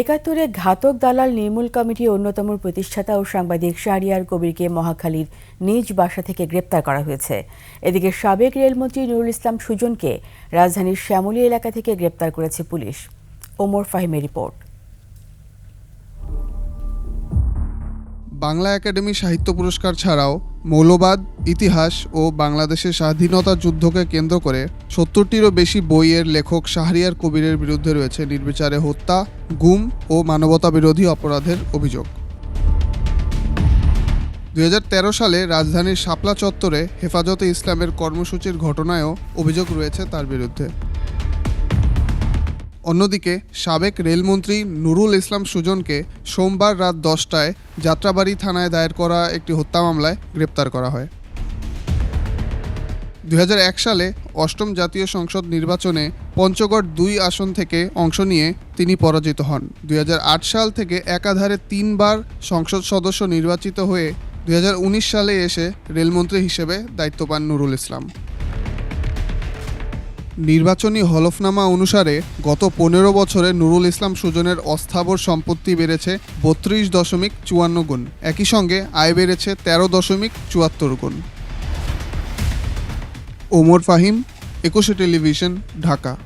একাত্তরে ঘাতক দালাল নির্মূল কমিটির অন্যতম প্রতিষ্ঠাতা ও সাংবাদিক শাহরিয়ার কবিরকে মহাখালীর নিজ বাসা থেকে গ্রেপ্তার করা হয়েছে। এদিকে সাবেক রেলমন্ত্রী নুরুল ইসলাম সুজনকে রাজধানীর শ্যামলী এলাকা থেকে গ্রেপ্তার করেছে পুলিশ। ওমর ফাহিমের রিপোর্ট। বাংলা একাডেমি সাহিত্য পুরস্কার ছাড়াও মৌলবাদ, ইতিহাস ও বাংলাদেশের স্বাধীনতা যুদ্ধকে কেন্দ্র করে সত্তরটিরও বেশি বইয়ের লেখক শাহরিয়ার কবিরের বিরুদ্ধে রয়েছে নির্বিচারে হত্যা, গুম ও মানবতা বিরোধী অপরাধের অভিযোগ। দু হাজার তেরো সালে রাজধানীর শাপলা চত্বরে হেফাজতে ইসলামের কর্মসূচির ঘটনায়ও অভিযোগ রয়েছে তার বিরুদ্ধে। অন্যদিকে সাবেক রেলমন্ত্রী নুরুল ইসলাম সুজনকে সোমবার রাত দশটায় যাত্রাবাড়ি থানায় দায়ের করা একটি হত্যা মামলায় গ্রেপ্তার করা হয়। দুই হাজার এক সালে অষ্টম জাতীয় সংসদ নির্বাচনে পঞ্চগড় দুই আসন থেকে অংশ নিয়ে তিনি পরাজিত হন। দুই হাজার আট সাল থেকে একাধারে তিনবার সংসদ সদস্য নির্বাচিত হয়ে দুই হাজার উনিশ সালে এসে রেলমন্ত্রী হিসেবে দায়িত্ব পান নুরুল ইসলাম। নির্বাচনী হলফনামা অনুসারে গত পনেরো বছরে নুরুল ইসলাম সুজনের অস্থাবর সম্পত্তি বেড়েছে বত্রিশ দশমিক চুয়ান্ন গুণ। একই সঙ্গে আয় বেড়েছে তেরো দশমিক চুয়াত্তর গুণ। ওমর ফাহিম, একুশে টেলিভিশন, ঢাকা।